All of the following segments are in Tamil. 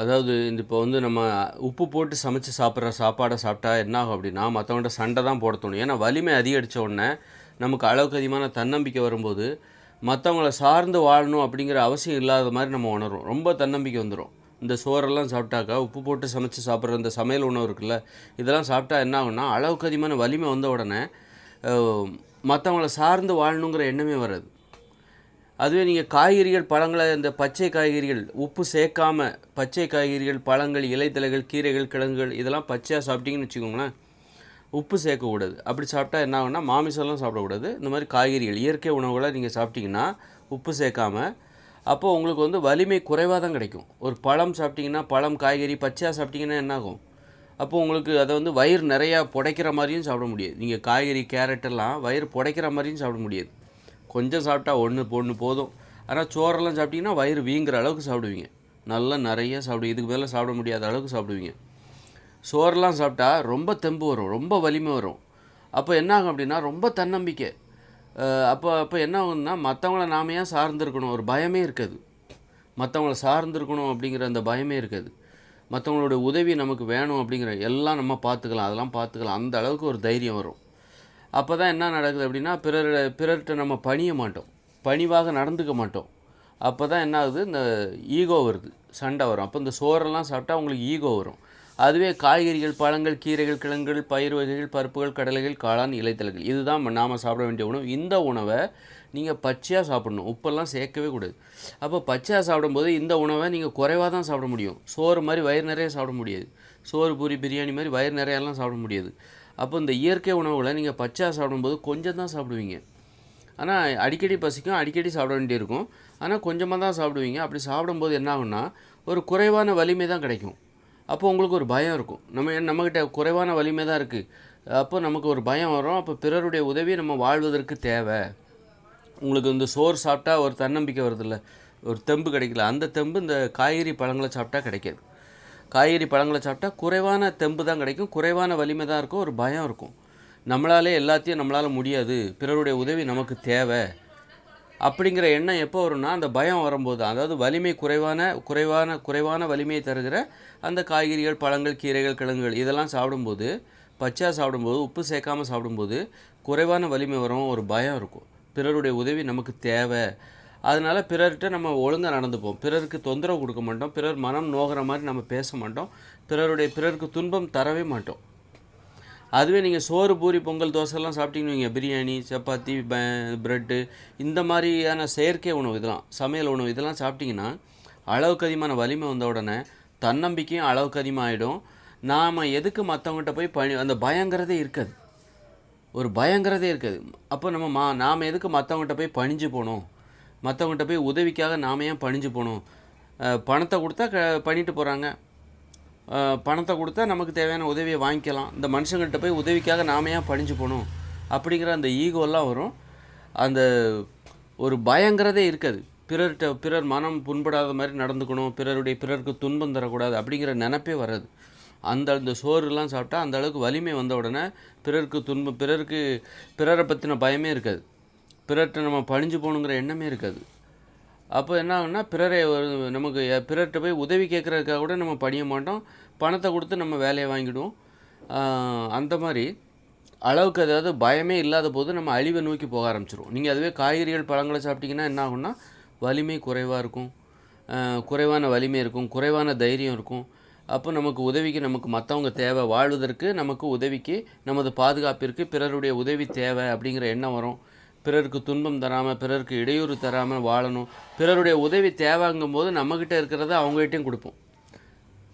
அதாவது இந்த இப்போ வந்து நம்ம உப்பு போட்டு சமைச்சு சாப்பிட்ற சாப்பாடை சாப்பிட்டா என்ன ஆகும் அப்படின்னா மற்றவங்கள்ட்ட சண்டை தான் போட தோணும். ஏன்னா வலிமை அதிகரித்த உடனே நமக்கு அளவுக்கு அதிகமான தன்னம்பிக்கை வரும்போது மற்றவங்கள சார்ந்து வாழணும் அப்படிங்கிற அவசியம் இல்லாத மாதிரி நம்ம உணரும் ரொம்ப தன்னம்பிக்கை வந்துடும் இந்த சோறெல்லாம் சாப்பிட்டாக்கா உப்பு போட்டு சமைச்சு சாப்பிட்ற இந்த சமையல் உணவு இருக்குல்ல இதெல்லாம் சாப்பிட்டா என்ன ஆகும்னா அளவுக்கு அதிகமான வலிமை வந்த உடனே மற்றவங்கள சார்ந்து வாழணுங்கிற எண்ணமே வராது. அதுவே நீங்கள் காய்கறிகள் பழங்களை இந்த பச்சை காய்கறிகள் உப்பு சேர்க்காம பச்சை காய்கறிகள் பழங்கள் இலைத்தலைகள் கீரைகள் கிழங்குகள் இதெல்லாம் பச்சையாக சாப்பிட்டீங்கன்னு வச்சுக்கோங்களேன். உப்பு சேர்க்கக்கூடாது. அப்படி சாப்பிட்டா என்ன ஆகும்னா மாமிசம்லாம் சாப்பிடக்கூடாது. இந்த மாதிரி காய்கறிகள் இயற்கை உணவுகளை நீங்கள் சாப்பிட்டீங்கன்னா உப்பு சேர்க்காம அப்போது உங்களுக்கு வந்து வலிமை குறைவாக தான் கிடைக்கும். ஒரு பழம் சாப்பிட்டிங்கன்னா பழம் காய்கறி பச்சையாக சாப்பிட்டிங்கன்னா என்ன ஆகும்? அப்போது உங்களுக்கு அதை வந்து வயிறு நிறையா புடைக்கிற மாதிரியும் சாப்பிட முடியாது. நீங்கள் காய்கறி கேரட்டெல்லாம் வயிறு புடைக்கிற மாதிரியும் சாப்பிட முடியாது. கொஞ்சம் சாப்பிட்டா ஒன்று ஒன்று போதும். ஆனால் சோறெல்லாம் சாப்பிட்டிங்கன்னா வயிறு வீங்குற அளவுக்கு சாப்பிடுவீங்க. நல்லா நிறைய சாப்பிடுவீங்க இதுக்கு மேலே சாப்பிட முடியாத அளவுக்கு சாப்பிடுவீங்க. சோறெல்லாம் சாப்பிட்டா ரொம்ப தெம்பு வரும் ரொம்ப வலிமை வரும். அப்போ என்ன ஆகும் அப்படின்னா ரொம்ப தன்னம்பிக்கை. அப்போ அப்போ என்ன ஆகும்னா மற்றவங்கள நாம ஏன் சார்ந்திருக்கணும்? ஒரு பயமே இருக்காது. மற்றவங்கள சார்ந்திருக்கணும் அப்படிங்கிற அந்த பயமே இருக்காது. மற்றவங்களோட உதவி நமக்கு வேணும் அப்படிங்கிற எல்லாம் நம்ம பார்த்துக்கலாம் அதெல்லாம் பார்த்துக்கலாம். அந்த அளவுக்கு ஒரு தைரியம் வரும். அப்போ தான் என்ன நடக்குது அப்படின்னா பிறர் பிறர்கிட்ட நம்ம பணிய மாட்டோம். பணிவாக நடந்துக்க மாட்டோம். அப்போ தான் என்ன ஆகுது? இந்த ஈகோ வருது. சண்டை வரும். அப்போ இந்த சோறெல்லாம் சாப்பிட்டா உங்களுக்கு ஈகோ வரும். அதுவே காய்கறிகள் பழங்கள் கீரைகள் கிழங்குகள் பயிர் வகைகள் பருப்புகள் கடலைகள் காளான் இலைத்தலைகள் இதுதான் நாம் சாப்பிட வேண்டிய உணவு. இந்த உணவை நீங்கள் பச்சையாக சாப்பிடணும். உப்பெல்லாம் சேர்க்கவே கூடாது. அப்போ பச்சையாக சாப்பிடும்போது இந்த உணவை நீங்கள் குறைவாக தான் சாப்பிட முடியும். சோறு மாதிரி வயிறு நிறைய சாப்பிட முடியாது. சோறு பூரி பிரியாணி மாதிரி வயிறு நிறையெல்லாம் சாப்பிட முடியாது. அப்போ இந்த இயற்கை உணவுகளை நீங்கள் பச்சையாக சாப்பிடும்போது கொஞ்சம் தான் சாப்பிடுவீங்க. ஆனால் அடிக்கடி பசிக்கும் அடிக்கடி சாப்பிட வேண்டியிருக்கும். ஆனால் கொஞ்சமாக தான் சாப்பிடுவீங்க. அப்படி சாப்பிடும்போது என்ன ஆகும்னா ஒரு குறைவான வலிமை தான் கிடைக்கும். அப்போ உங்களுக்கு ஒரு பயம் இருக்கும். நம்ம நம்மக்கிட்ட குறைவான வலிமை தான் இருக்குது அப்போ நமக்கு ஒரு பயம் வரும். அப்போ பிறருடைய உதவி நம்ம வாழ்வதற்கு தேவை. உங்களுக்கு இந்த சோறு சாப்பிட்டா ஒரு தன்னம்பிக்கை வருதில்ல. ஒரு தெம்பு கிடைக்கல. அந்த தெம்பு இந்த காய்கறி பழங்களை சாப்பிட்டா கிடைக்காது. காய்கறி பழங்களை சாப்பிட்டா குறைவான தெம்பு தான் கிடைக்கும். குறைவான வலிமை தான் இருக்கும். ஒரு பயம் இருக்கும். நம்மளாலே எல்லாத்தையும் நம்மளால் முடியாது. பிறருடைய உதவி நமக்கு தேவை. அப்படிங்கிற எண்ணம் எப்போ வரும்னா அந்த பயம் வரும்போது அதாவது வலிமை குறைவான குறைவான குறைவான வலிமையை தருகிற அந்த காய்கறிகள் பழங்கள் கீரைகள் கிழங்குகள் இதெல்லாம் சாப்பிடும்போது பச்சையாக சாப்பிடும்போது உப்பு சேர்க்காம சாப்பிடும்போது குறைவான வலிமை வரும். ஒரு பயம் இருக்கும். பிறருடைய உதவி நமக்கு தேவை. அதனால் பிறர்கிட்ட நம்ம ஒழுங்காக நடந்துப்போம். பிறருக்கு தொந்தரவு கொடுக்க மாட்டோம். பிறர் மனம் நோகிற மாதிரி நம்ம பேச மாட்டோம். பிறருடைய பிறருக்கு துன்பம் தரவே மாட்டோம். அதுவே நீங்கள் சோறு பூரி பொங்கல் தோசைலாம் சாப்பிட்டீங்கன்னு வைங்க. பிரியாணி சப்பாத்தி ப்ரெட்டு இந்த மாதிரியான செயற்கை உணவு இதெல்லாம் சமையல் உணவு இதெல்லாம் சாப்பிட்டிங்கன்னா அளவுக்கு அதிகமான வலிமை வந்த உடனே தன்னம்பிக்கையும் அளவுக்கு அதிகமாக ஆகிடும் நாம் எதுக்கு மற்றவங்ககிட்ட போய் பணி அந்த பயங்கிறதே இருக்காது. ஒரு பயங்கிறதே இருக்காது. அப்போ நம்ம மா நாம் எதுக்கு மற்றவங்ககிட்ட போய் பணிஞ்சு போகணும் மற்றவங்ககிட்ட போய் உதவிக்காக நாம ஏன் பணிஞ்சு போகணும் பணத்தை கொடுத்தா க பண்ணிட்டு போகிறாங்க பணத்தை கொடுத்தா நமக்கு தேவையான உதவியை வாங்கிக்கலாம். இந்த மனுஷங்கள்ட்ட போய் உதவிக்காக நாம ஏன் பணிஞ்சு போகணும் அப்படிங்கிற அந்த ஈகோலாம் வரும். அந்த ஒரு பயங்கிறதே இருக்காது. பிறர்கிட்ட பிறர் மனம் புண்படாத மாதிரி நடந்துக்கணும். பிறருடைய பிறருக்கு துன்பம் தரக்கூடாது அப்படிங்கிற நினப்பே வராது. அந்த அந்த சோறுலாம் சாப்பிட்டா அந்த அளவுக்கு வலிமை வந்த உடனே பிறருக்கு துன்பம் பிறருக்கு பிறரை பற்றின பயமே இருக்காது. பிறர்கிட்ட நம்ம பணிஞ்சு போகணுங்கிற எண்ணமே இருக்காது. அப்போ என்ன ஆகுன்னா பிறரை ஒரு நமக்கு பிறர்கிட்ட போய் உதவி கேட்குறதுக்காக கூட நம்ம பணிய மாட்டோம். பணத்தை கொடுத்து நம்ம வேலையை வாங்கிடுவோம். அந்த மாதிரி அளவுக்கு அதாவது பயமே இல்லாத போது நம்ம அழிவை நோக்கி போக ஆரம்பிச்சிடும் நீங்கள் அதுவே காய்கறிகள் பழங்களை சாப்பிட்டீங்கன்னா என்ன ஆகும்னா வலிமை குறைவாக இருக்கும். குறைவான வலிமை இருக்கும். குறைவான தைரியம் இருக்கும். அப்போ நமக்கு உதவிக்கு நமக்கு மற்றவங்க தேவை. வாழ்வதற்கு நமக்கு உதவிக்கு நமது பாதுகாப்பிற்கு பிறருடைய உதவி தேவை அப்படிங்கிற எண்ணம் வரும். பிறருக்கு துன்பம் தராமல் பிறருக்கு இடையூறு தராமல் வாழணும். பிறருடைய உதவி தேவைங்கும் போது நம்மக்கிட்ட இருக்கிறத அவங்ககிட்டையும் கொடுப்போம்.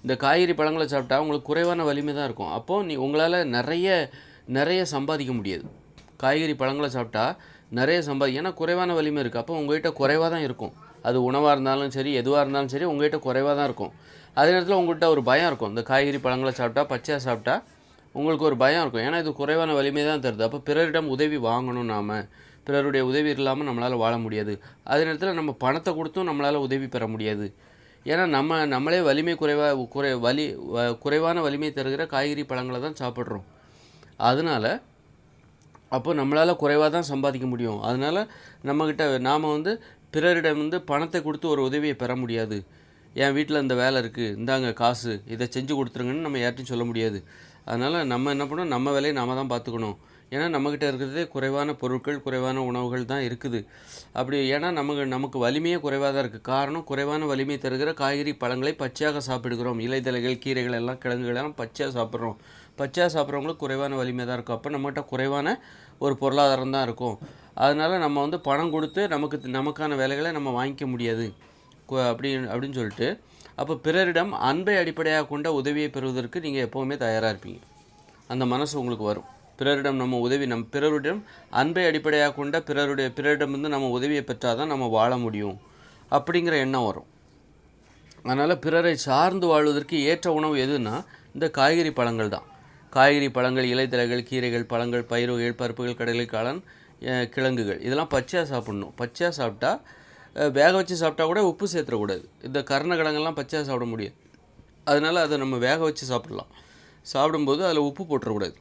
இந்த காய்கறி பழங்களை சாப்பிட்டா உங்களுக்கு குறைவான வலிமை தான் இருக்கும். அப்போது நீ உங்களால் நிறைய நிறைய சம்பாதிக்க முடியாது. காய்கறி பழங்களை சாப்பிட்டா நிறைய சம்பாதி ஏன்னா குறைவான வலிமை இருக்குது அப்போ உங்கள்கிட்ட குறைவாக தான் இருக்கும். அது உணவாக இருந்தாலும் சரி எதுவாக இருந்தாலும் சரி உங்கள்கிட்ட குறைவாக தான் இருக்கும். அதே நேரத்தில் உங்கள்கிட்ட ஒரு பயம் இருக்கும். இந்த காய்கறி பழங்களை சாப்பிட்டா பச்சையாக சாப்பிட்டா உங்களுக்கு ஒரு பயம் இருக்கும். ஏன்னா இது குறைவான வலிமை தான் தருது. அப்போ பிறரிடம் உதவி வாங்கணும் நாம். பிறருடைய உதவி இல்லாமல் நம்மளால் வாழ முடியாது. அதே நேரத்தில் நம்ம பணத்தை கொடுத்தும் நம்மளால் உதவி பெற முடியாது. ஏன்னா நம்ம நம்மளே வலிமை குறைவாக குறை வலி குறைவான வலிமை தருகிற காய்கறி பழங்களை தான் சாப்பிட்றோம். அதனால் அப்போ நம்மளால் குறைவாக தான் சம்பாதிக்க முடியும். அதனால் நம்மக்கிட்ட நாம் வந்து பிறரிடம் வந்து பணத்தை கொடுத்து ஒரு உதவியை பெற முடியாது. என் வீட்டில் இந்த வேலை இருக்குது இந்தாங்க காசு இதை செஞ்சு கொடுத்துருங்கன்னு நம்ம யார்ட்டையும் சொல்ல முடியாது. அதனால் நம்ம என்ன பண்ணணும் நம்ம வேலையை நாம் தான் பார்த்துக்கணும். ஏன்னா நம்மக்கிட்ட இருக்கிறதே குறைவான பொருட்கள் குறைவான உணவுகள் தான் இருக்குது. அப்படி ஏன்னா நமக்கு நமக்கு வலிமையே குறைவாக தான் இருக்குது காரணம் குறைவான வலிமை தருகிற காய்கறி பழங்களை பச்சையாக சாப்பிடுகிறோம். இலைதலைகள் கீரைகள் எல்லாம் கிழங்குகள்லாம் பச்சையாக சாப்பிட்றோம். பச்சையாக சாப்பிட்றவங்களுக்கு குறைவான வலிமை தான் இருக்கும். அப்போ நம்மகிட்ட குறைவான ஒரு பொருளாதாரம் தான் இருக்கும். அதனால் நம்ம வந்து பணம் கொடுத்து நமக்கு நமக்கான வேலைகளை நம்ம வாங்கிக்க முடியாது. கு- அப்படி அப்படின்னு சொல்லிட்டு அப்போ பிறரிடம் அன்பை அடிப்படையாக கொண்ட உதவியை பெறுவதற்கு நீங்கள் எப்போவுமே தயாராக இருப்பீங்க. அந்த மனசு உங்களுக்கு வரும். பிறரிடம் நம்ம உதவி நம் பிறரிடம் அன்பை அடிப்படையாக கொண்ட பிறருடைய பிறரிடம் வந்து நம்ம உதவியை பெற்றால் தான் நம்ம வாழ முடியும். அப்படிங்கிற எண்ணம் வரும். அதனால் பிறரை சார்ந்து வாழ்வதற்கு ஏற்ற உணவு எதுன்னா இந்த காய்கறி பழங்கள் தான். காய்கறி பழங்கள் இலைத்தலைகள் கீரைகள் பழங்கள் பயிர்கள் பருப்புகள் கடலை காளான் கிழங்குகள். இதெல்லாம் பச்சையாக சாப்பிடணும். பச்சையாக சாப்பிட்டா வேக வச்சு சாப்பிட்டா கூட உப்பு சேர்த்துடக்கூடாது. இந்த கருணக்கிழங்கெல்லாம் பச்சையாக சாப்பிட முடியாது. அதனால் அதை நம்ம வேக வச்சு சாப்பிட்லாம். சாப்பிடும்போது அதில் உப்பு போட்டுறக்கூடாது.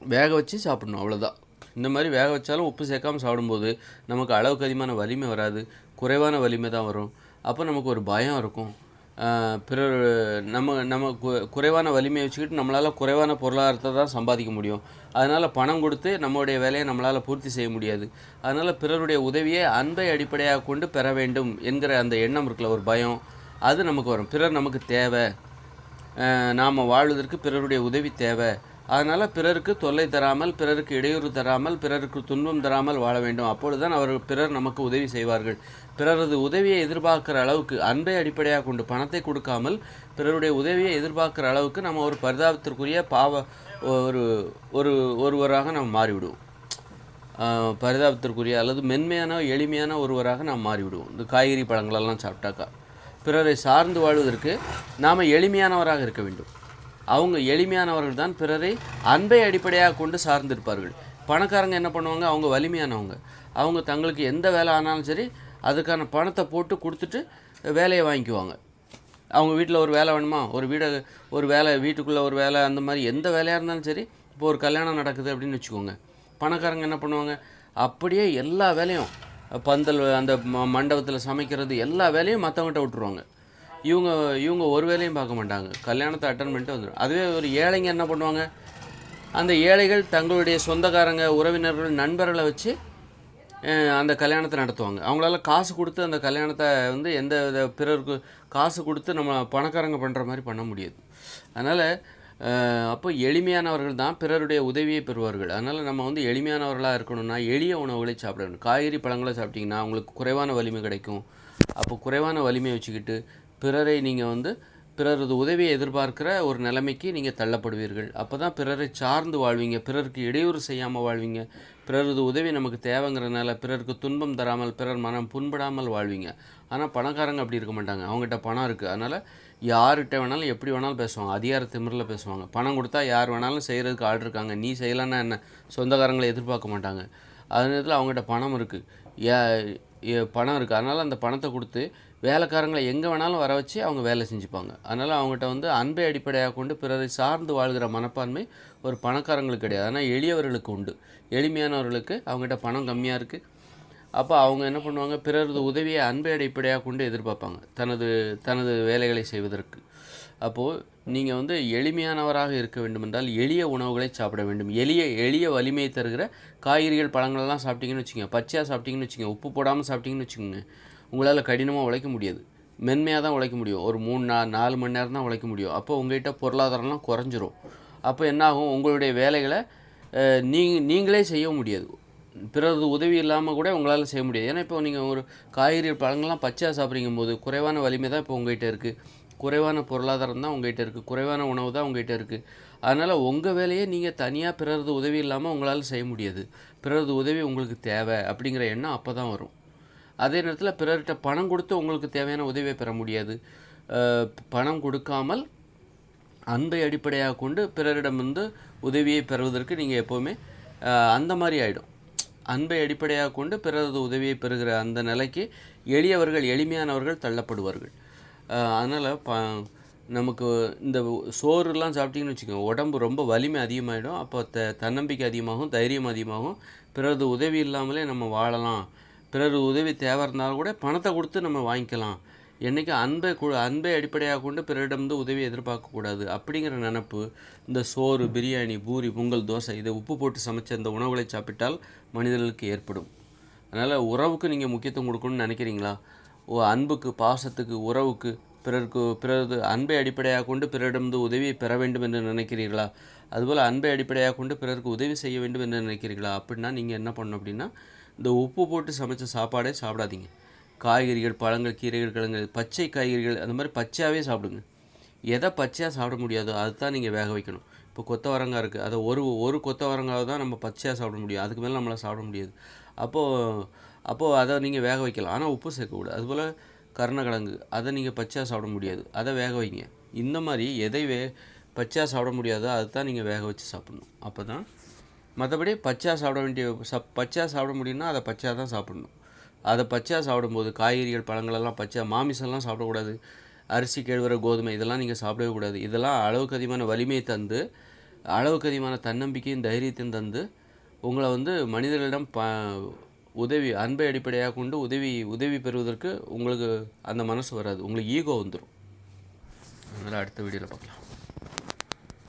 வேக வச்சு சாப்பிடணும் அவ்வளோதான் இந்த மாதிரி வேக வச்சாலும் உப்பு சேர்க்காம சாப்பிடும்போது நமக்கு அளவுக்கு அதிகமான வலிமை வராது குறைவான வலிமை தான் வரும். அப்போ நமக்கு ஒரு பயம் இருக்கும். பிறர் நம்ம நம்ம குறைவான வலிமையை வச்சுக்கிட்டு நம்மளால் குறைவான பொருளாதாரத்தை தான் சம்பாதிக்க முடியும். அதனால் பணம் கொடுத்து நம்மளுடைய வேலையை நம்மளால் பூர்த்தி செய்ய முடியாது. அதனால் பிறருடைய உதவியை அன்பை அடிப்படையாக கொண்டு பெற வேண்டும் என்கிற அந்த எண்ணம் இருக்குல்ல ஒரு பயம். அது நமக்கு வரும். பிறர் நமக்கு தேவை. நாம் வாழ்வதற்கு பிறருடைய உதவி தேவை. அதனால் பிறருக்கு தொல்லை தராமல் பிறருக்கு இடையூறு தராமல் பிறருக்கு துன்பம் தராமல் வாழ வேண்டும். அப்பொழுதுதான் அவர் பிறர் நமக்கு உதவி செய்வார்கள். பிறரது உதவியை எதிர்பார்க்கிற அளவுக்கு அன்பை அடிப்படையாக கொண்டு பணத்தை கொடுக்காமல் பிறருடைய உதவியை எதிர்பார்க்கிற அளவுக்கு நம்ம ஒரு பரிதாபத்திற்குரிய பாவ ஒரு ஒரு ஒருவராக நாம் மாறிவிடுவோம். பரிதாபத்திற்குரிய அல்லது மென்மையான எளிமையான ஒருவராக நாம் மாறிவிடுவோம். இந்த காய்கறி பழங்களெல்லாம் சாப்பிட்டாக்கா. பிறரை சார்ந்து வாழ்வதற்கு நாம் எளிமையானவராக இருக்க வேண்டும். அவங்க எளிமையானவர்கள் தான் பிறரை அன்பை அடிப்படையாக கொண்டு சார்ந்திருப்பார்கள். பணக்காரங்க என்ன பண்ணுவாங்க? அவங்க வலிமையானவங்க. அவங்க தங்களுக்கு எந்த வேலை ஆனாலும் சரி அதுக்கான பணத்தை போட்டு கொடுத்துட்டு வேலையை வாங்கிக்குவாங்க. அவங்க வீட்டில் ஒரு வேலை வேணுமா? ஒரு வீடை ஒரு வேலை வீட்டுக்குள்ளே ஒரு வேலை அந்த மாதிரி எந்த வேலையாக இருந்தாலும் சரி இப்போ ஒரு கல்யாணம் நடக்குது அப்படின்னு வச்சுக்கோங்க. பணக்காரங்க என்ன பண்ணுவாங்க? அப்படியே எல்லா வேலையும் பந்தல் அந்த ம மண்டபத்தில் சமைக்கிறது எல்லா வேலையும் மற்றவங்ககிட்ட விட்டுருவாங்க. இவங்க இவங்க ஒரு வேலையும் பார்க்க மாட்டாங்க. கல்யாணத்தை அட்டன் பண்ணிட்டு வந்துடும் அதுவே ஒரு ஏழைங்க என்ன பண்ணுவாங்க? அந்த ஏழைகள் தங்களுடைய சொந்தக்காரங்க உறவினர்கள் நண்பர்களை வச்சு அந்த கல்யாணத்தை நடத்துவாங்க. அவங்களால காசு கொடுத்து அந்த கல்யாணத்தை வந்து எந்த வித பிறருக்கு காசு கொடுத்து நம்ம பணக்காரங்க பண்ணுற மாதிரி பண்ண முடியாது. அதனால் அப்போ எளிமையானவர்கள் தான் பிறருடைய உதவியை பெறுவார்கள். அதனால் நம்ம வந்து எளிமையானவர்களாக இருக்கணும்னா எளிய உணவுகளை சாப்பிடணும். காய்கறி பழங்களை சாப்பிட்டிங்கன்னா அவங்களுக்கு குறைவான வலிமை கிடைக்கும். அப்போ குறைவான வலிமையை வச்சுக்கிட்டு பிறரை நீங்கள் வந்து பிறரது உதவியை எதிர்பார்க்கிற ஒரு நிலைமைக்கு நீங்கள் தள்ளப்படுவீர்கள். அப்போ தான் பிறரை சார்ந்து வாழ்வீங்க. பிறருக்கு இடையூறு செய்யாமல் வாழ்வீங்க. பிறரது உதவி நமக்கு தேவைங்கிறனால பிறருக்கு துன்பம் தராமல் பிறர் மனம் புண்படாமல் வாழ்வீங்க. ஆனால் பணக்காரங்க அப்படி இருக்க மாட்டாங்க. அவங்ககிட்ட பணம் இருக்குது அதனால் யார்கிட்ட வேணாலும் எப்படி வேணாலும் பேசுவாங்க. அதிகார திமிரில் பேசுவாங்க. பணம் கொடுத்தா யார் வேணாலும் செய்கிறதுக்கு ஆள் இருக்காங்க. நீ செய்யலைன்னா என்ன? சொந்தக்காரங்களை எதிர்பார்க்க மாட்டாங்க. அதே நேரத்தில் அவங்ககிட்ட பணம் இருக்குது ஏ ஏ- பணம் இருக்குது அதனால் அந்த பணத்தை கொடுத்து வேலைக்காரங்களை எங்கே வேணாலும் வர வச்சு அவங்க வேலை செஞ்சுப்பாங்க. அதனால் அவங்ககிட்ட வந்து அன்பை அடிப்படையாக கொண்டு பிறரை சார்ந்து வாழ்கிற மனப்பான்மை ஒரு பணக்காரங்களுக்கு கிடையாது. ஆனால் எளியவர்களுக்கு உண்டு. எளிமையானவர்களுக்கு அவங்ககிட்ட பணம் கம்மியாக இருக்குது அப்போ அவங்க என்ன பண்ணுவாங்க? பிறரது உதவியை அன்பை அடிப்படையாக கொண்டு எதிர்பார்ப்பாங்க. தனது தனது வேலைகளை செய்வதற்கு. அப்போது நீங்கள் வந்து எளிமையானவராக இருக்க வேண்டுமென்றால் எளிய உணவுகளை சாப்பிட வேண்டும். எளிய எளிய வலிமையை தருகிற காய்கறிகள் பழங்களெல்லாம் சாப்பிட்டீங்கன்னு வச்சுக்கோங்க. பச்சையாக சாப்பிட்டீங்கன்னு வச்சுக்கோங்க. உப்பு போடாமல் சாப்பிட்டீங்கன்னு வச்சுக்கோங்க. உங்களால் கடினமாக உழைக்க முடியாது. மென்மையாக தான் உழைக்க முடியும். ஒரு மூணு நா நாலு மணி நேரம் தான் உழைக்க முடியும். அப்போ உங்கள்கிட்ட பொருளாதாரம்லாம் குறைஞ்சிரும். அப்போ என்னாகும் உங்களுடைய வேலைகளை நீ நீங்களே செய்ய முடியாது. பிறரது உதவி இல்லாமல் கூட உங்களால் செய்ய முடியாது. ஏன்னா இப்போ நீங்கள் ஒரு காய்கறி பழங்கள்லாம் பச்சையாக சாப்பிட்றீங்கும் போது குறைவான வலிமை தான் இப்போ உங்கள்கிட்ட இருக்குது குறைவான பொருளாதாரம் தான் உங்கள்கிட்ட இருக்குது குறைவான உணவு தான் உங்கள்கிட்ட இருக்குது அதனால் உங்கள் வேலையை நீங்கள் தனியாக பிறரது உதவி இல்லாமல் உங்களால் செய்ய முடியாது. பிறரது உதவி உங்களுக்கு தேவை அப்படிங்கிற எண்ணம் அப்போ தான் வரும். அதே நேரத்தில் பிறர்கிட்ட பணம் கொடுத்து உங்களுக்கு தேவையான உதவியை பெற முடியாது. பணம் கொடுக்காமல் அன்பை அடிப்படையாக கொண்டு பிறரிடம் வந்து உதவியை பெறுவதற்கு நீங்கள் எப்போவுமே அந்த மாதிரி ஆகிடும் அன்பை அடிப்படையாக கொண்டு பிறரது உதவியை பெறுகிற அந்த நிலைக்கு எளியவர்கள் எளிமையானவர்கள் தள்ளப்படுவார்கள். அதனால் ப நமக்கு இந்த சோறுலாம் சாப்பிட்டிங்கன்னு வச்சுக்கோங்க உடம்பு ரொம்ப வலிமை அதிகமாகிடும் அப்போ த தன்னம்பிக்கை அதிகமாகும் தைரியம் அதிகமாகும். பிறரது உதவி இல்லாமலே நம்ம வாழலாம். பிறர் உதவி தேவை இருந்தாலும் கூட பணத்தை கொடுத்து நம்ம வாங்கிக்கலாம். என்றைக்கு அன்பை கு அன்பை அடிப்படையாக கொண்டு பிறரிடமிருந்து உதவி எதிர்பார்க்கக்கூடாது அப்படிங்கிற நினப்பு இந்த சோறு பிரியாணி பூரி பொங்கல் தோசை இதை உப்பு போட்டு சமைச்ச இந்த உணவுகளை சாப்பிட்டால் மனிதர்களுக்கு ஏற்படும். அதனால் உறவுக்கு நீங்கள் முக்கியத்துவம் கொடுக்கணும்னு நினைக்கிறீங்களா? ஓ அன்புக்கு பாசத்துக்கு உறவுக்கு பிறருக்கு பிறரது அன்பை அடிப்படையாக கொண்டு பிறரிடமிருந்து உதவியை பெற வேண்டும் என்று நினைக்கிறீர்களா? அதுபோல் அன்பை அடிப்படையாக கொண்டு பிறருக்கு உதவி செய்ய வேண்டும் என்று நினைக்கிறீர்களா? அப்படின்னா நீங்கள் என்ன பண்ணணும் அப்படின்னா இந்த உப்பு போட்டு சமைச்ச சாப்பாடே சாப்பிடாதீங்க. காய்கறிகள் பழங்கள் கீரைகள் கிழங்குகள் பச்சை காய்கறிகள் அந்த மாதிரி பச்சையாகவே சாப்பிடுங்க. எதை பச்சையாக சாப்பிட முடியாதோ அதுதான் நீங்கள் வேக வைக்கணும். இப்போ கொத்தவரங்காய் இருக்குது அதை ஒரு ஒரு கொத்தவரங்காய் தான் நம்ம பச்சையாக சாப்பிட முடியும். அதுக்கு மேலே நம்மளால் சாப்பிட முடியாது. அப்போது அப்போது அதை நீங்கள் வேக வைக்கலாம். ஆனால் உப்பு சேர்க்கக்கூடாது. அதுபோல் கருணக்கிழங்கு. அதை நீங்கள் பச்சையாக சாப்பிட முடியாது. அதை வேக வைங்க. இந்த மாதிரி எதை வே பச்சையாக சாப்பிட முடியாதோ அதுதான் நீங்கள் வேக வச்சு சாப்பிடணும். அப்போ தான் மற்றபடி பச்சையாக சாப்பிட வேண்டிய சப் பச்சையாக சாப்பிட முடியும்னா அதை பச்சையாக தான் சாப்பிடணும். அதை பச்சையாக சாப்பிடும்போது காய்கறிகள் பழங்களெல்லாம் பச்சையாக மாமிசம்லாம் சாப்பிடக்கூடாது. அரிசி கேழ்வரை கோதுமை இதெல்லாம் நீங்கள் சாப்பிடவே கூடாது. இதெல்லாம் அளவுக்கு அதிகமான வலிமையை தந்து அளவுக்கு அதிகமான தன்னம்பிக்கையும் தைரியத்தையும் தந்து உங்களை வந்து மனிதர்களிடம் ப உதவி அன்பை அடிப்படையாக கொண்டு உதவி உதவி பெறுவதற்கு உங்களுக்கு அந்த மனசு வராது. உங்களுக்கு ஈகோ வந்துடும் அதனால் அடுத்த வீடியோவில் பார்க்கலாம்.